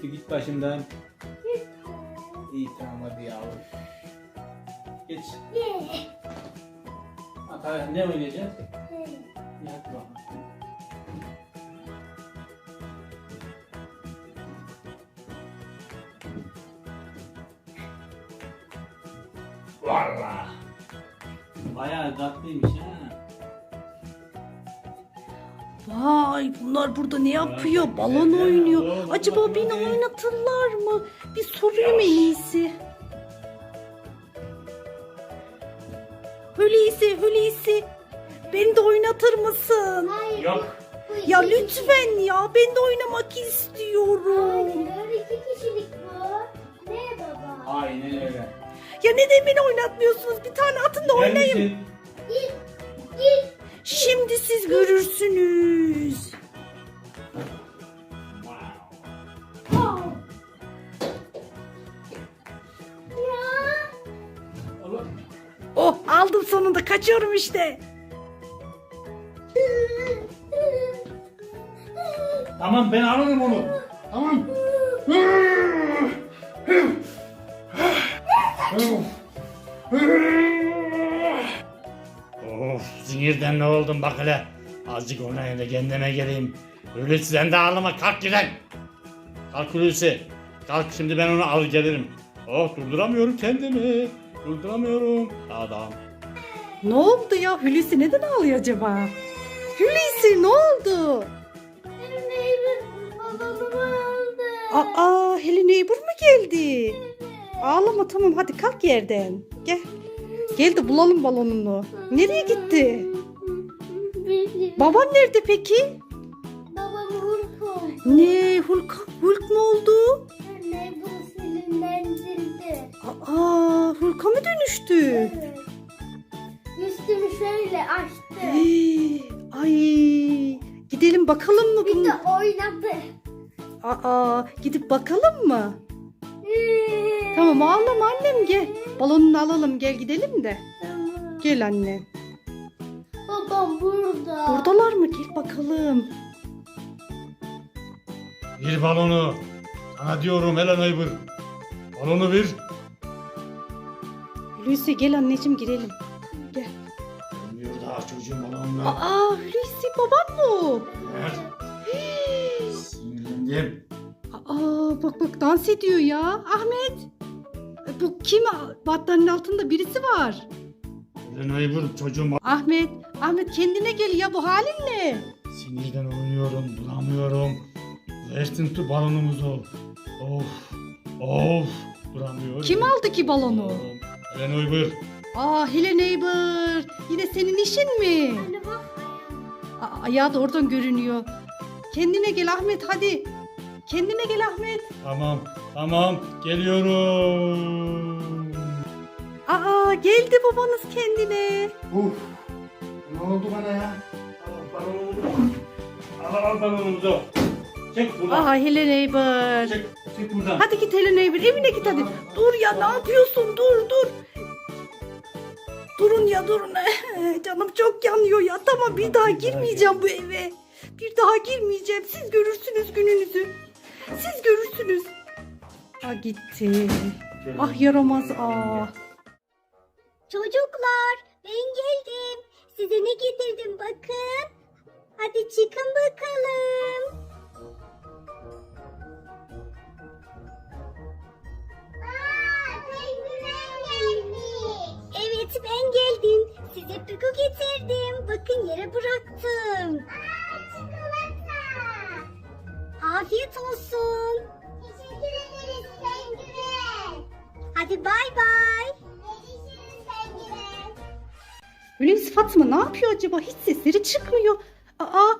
Efe git başımdan. İyi tamam hadi yavrum. Geç. Ata ne oynayacağız? Hadi bakalım. Valla. Bayağı tatlıymış ha. Vay bunlar burada ne yapıyor? Balon oynuyor. Acaba beni oynatırlar mı? Bir sorayım en iyisi. Hulusi, Hulusi. Beni de oynatır mısın? Hayır. Yok. Ya lütfen ya ben de oynamak istiyorum. Hayır, iki kişilik bu. Ne baba? Aynen öyle. Ya neden beni oynatmıyorsunuz? Bir tane atın da oynayayım. Git, git. Şimdi siz görürsünüz. Wow. Oh. Ya. Oğlum. Oh aldım sonunda kaçıyorum işte. Tamam ben alırım onu. Tamam. Of sinirden ne oldum bak hele. Azıcık oynayayım da kendime geleyim. Hulusi sen de ağlama kalk gidelim. Kalk Hulusi. Kalk şimdi ben onu al gelirim. Oh durduramıyorum kendimi. Durduramıyorum. Adam. Ne oldu ya? Hulusi neden ağlıyor acaba? Hulusi ne oldu? Benim neyim babamı aldı. Aa Helen Neighbor mu geldi? Ağlama tamam hadi kalk yerden. Gel. Gel de bulalım balonunu. Nereye gitti? Baban nerede peki? Babam Hulk oldu. Ne Hulk, Hulk ne oldu? Anne bunu sinirlendirdi. Aa Hulk'a mı dönüştü? Evet. Üstümü şöyle açtı. Hey, Ay gidelim bakalım mı Bir bunu? de oynadı. Aa gidip bakalım mı? Tamam ağlama annem gel. Balonunu alalım gel gidelim de. Tamam. Gel anne. Babam burada. Buradalar mı? Gel bakalım. Bir balonu. Sana diyorum Helen Aybır. Balonu bir. Hulusi gel anneciğim girelim. Gel. Bilmiyor daha çocuğun balonunu. Aa Hulusi baban mı? Evet. Sinirlendim. Aa bak bak dans ediyor ya. Ahmet. E, Bu kim? Battaniyenin altında birisi var. Helen Aybır çocuğun Ahmet. Ahmet kendine gel ya bu halin ne? Sinirden oynuyorum, duramıyorum. Versin tu balonumuzu. Of, of, duramıyorum. Kim aldı ki balonu? Helen Aybır. Aa Helen Neighbor. Yine senin işin mi? Anne bak. Aa, ayağı da oradan görünüyor. Kendine gel Ahmet hadi. Kendine gel Ahmet. Tamam, tamam, geliyorum. Aa geldi babanız kendine. Uf, ne oldu bana ya? Al balonumuzu. Al, al balonumuzu. Çek buradan. Aa Helen Neighbor. Çek, çek buradan. Hadi git Helen Neighbor evine git hadi. Dur ya ne yapıyorsun dur dur. Durun ya durun. Canım çok yanıyor ya. Tamam bir daha girmeyeceğim bu eve. Bir daha girmeyeceğim. Siz görürsünüz gününüzü. Siz görürsünüz. Aa gitti. Ah yaramaz ah. Çocuklar ben geldim. Size ne getirdim bakın. Hadi çıkın bakalım. Evet ben geldim. Size piku getirdim. Bakın yere bıraktım. çikolata. Afiyet olsun. Teşekkür ederiz Penguen. Hadi bay bay. Hulusi Fatma ne yapıyor acaba? Hiç sesleri çıkmıyor. Aa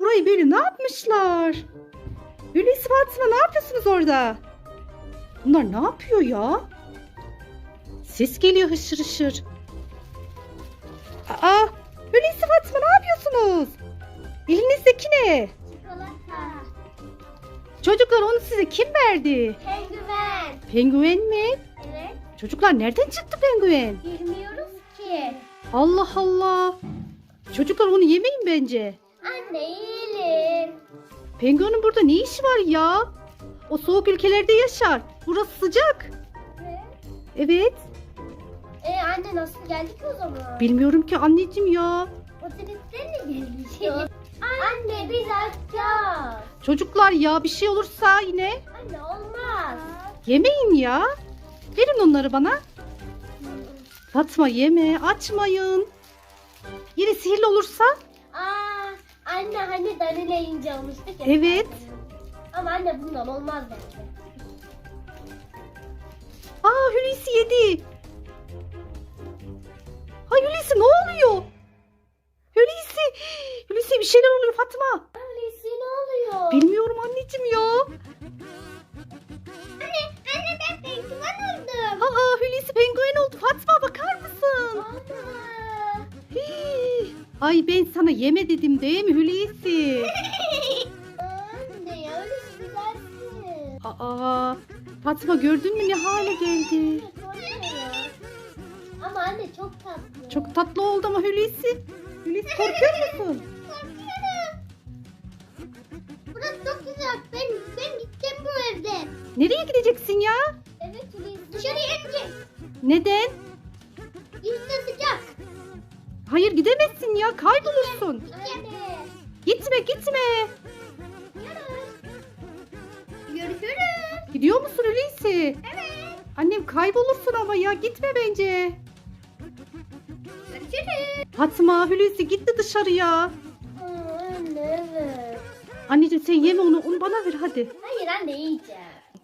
burayı böyle ne yapmışlar? Hulusi Fatma ne yapıyorsunuz orada? Bunlar ne yapıyor ya? Ses geliyor hışır hışır. Aa Hulusi Fatma ne yapıyorsunuz? Elinizdeki ne? Çikolata. Çocuklar onu size kim verdi? Penguen. Penguen mi? Evet. Çocuklar nereden çıktı penguen? Allah Allah. Çocuklar onu yemeyin bence. Anne yiyelim. Penguen'in burada ne işi var ya? O soğuk ülkelerde yaşar. Burası sıcak. Evet. E anne nasıl geldik o zaman? Bilmiyorum ki anneciğim ya. Otobüslerle geldik. anne biz açacağız. Çocuklar ya bir şey olursa yine Anne olmaz. yemeyin ya. Verin onları bana. Fatma yeme açmayın. Yine sihirli olursa Aa, anne hani Danile ince olmuştuk ya. Evet. Ama anne bundan olmaz bence. Aa Hulusi yedi. Ay Hulusi ne oluyor? Hulusi. Hulusi bir şeyler oluyor Fatma. Öyleyse ne oluyor? Bilmiyorum anneciğim ya. Ay ben sana yeme dedim değil mi Hulusi? Anne ya öyle güzelsin. Aa Fatma gördün mü ne hale geldi? Ama anne çok tatlı. Çok tatlı oldu ama Hulusi. Hulusi korkuyor musun? korkuyorum. Burası çok güzel. Ben ben gideceğim bu evden. Nereye gideceksin ya? Evet Hulusi. Dışarıya gideceğim. Neden? Hayır gidemezsin ya kaybolursun. Anne. Gitme gitme. Görüşürüz. Gidiyor musun Hulusi? Evet. Annem kaybolursun ama ya gitme bence. Görüşürüz. Fatma Hulusi gitti dışarıya. Anne evet. Anneciğim sen yeme onu, onu bana ver hadi. Hayır anne yiyeceğim.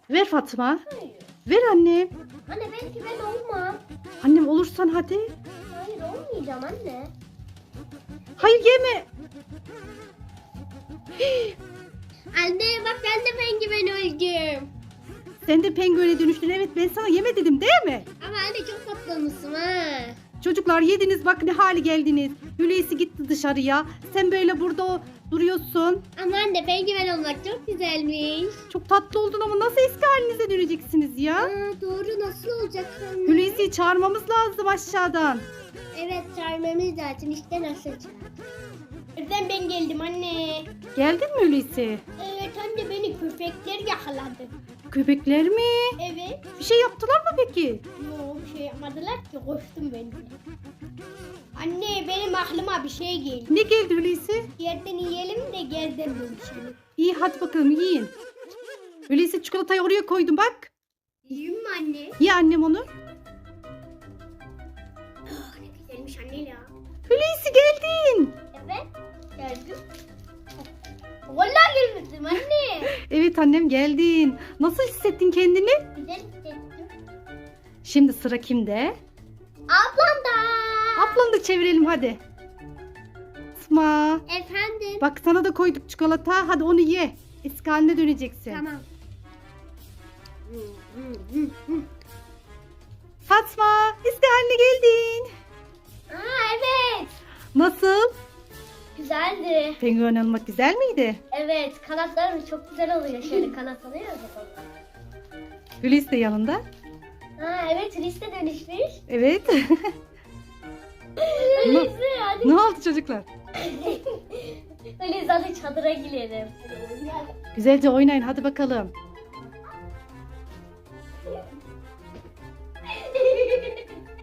Ver Fatma. Hayır. Ver annem. Anne belki ben olmam. Annem olursan hadi. Olmayacağım anne. Hayır yeme. Anne bak ben de penguen öldüm. Sen de penguene dönüştün. Evet ben sana yeme dedim değil mi? Ama anne çok tatlı olmuşsun ha. Çocuklar yediniz bak ne hale geldiniz. Hulusi gitti dışarıya. Sen böyle burada o- duruyorsun. Ama anne penguen olmak çok güzelmiş. Çok tatlı oldun ama nasıl eski halinize döneceksiniz ya? Aa, doğru nasıl olacak anne? Hulusi'yi çağırmamız lazım aşağıdan. Evet çağırmamız lazım işte nasıl. Ben ben geldim anne. Geldin mi Hulusi? Evet anne beni köpekler yakaladı. Köpekler mi? Evet. Bir şey yaptılar mı peki? Yok bir şey yapmadılar ki koştum ben de. Anne benim aklıma bir şey geldi. Ne geldi Hulusi? Yerden yiyelim de gerden dönüşelim. İyi hadi bakalım yiyin. Hulusi çikolatayı oraya koydum bak. Yiyeyim mi anne? Ye annem onu. Oh, ne güzelmiş anne ya. Hulusi geldin. Evet geldim. Vallahi gelmedim anne. Evet annem geldin. Nasıl hissettin kendini? Güzel hissettim. Şimdi sıra kimde? Ablam da. Ablanı da çevirelim hadi. Fatma. Efendim. Bak sana da koyduk çikolata. Hadi onu ye. Eski haline döneceksin. Tamam. Fatma eski haline geldin. Aa evet. Nasıl? Güzeldi. Penguen olmak güzel miydi? Evet kanatlarım çok güzel oluyor. Şöyle kanat alıyor ya. Hulusi de yanında. Ha evet liste dönüşmüş. Evet. Ne oldu çocuklar? Öyleyse hadi çadıra girelim. Güzelce oynayın hadi bakalım.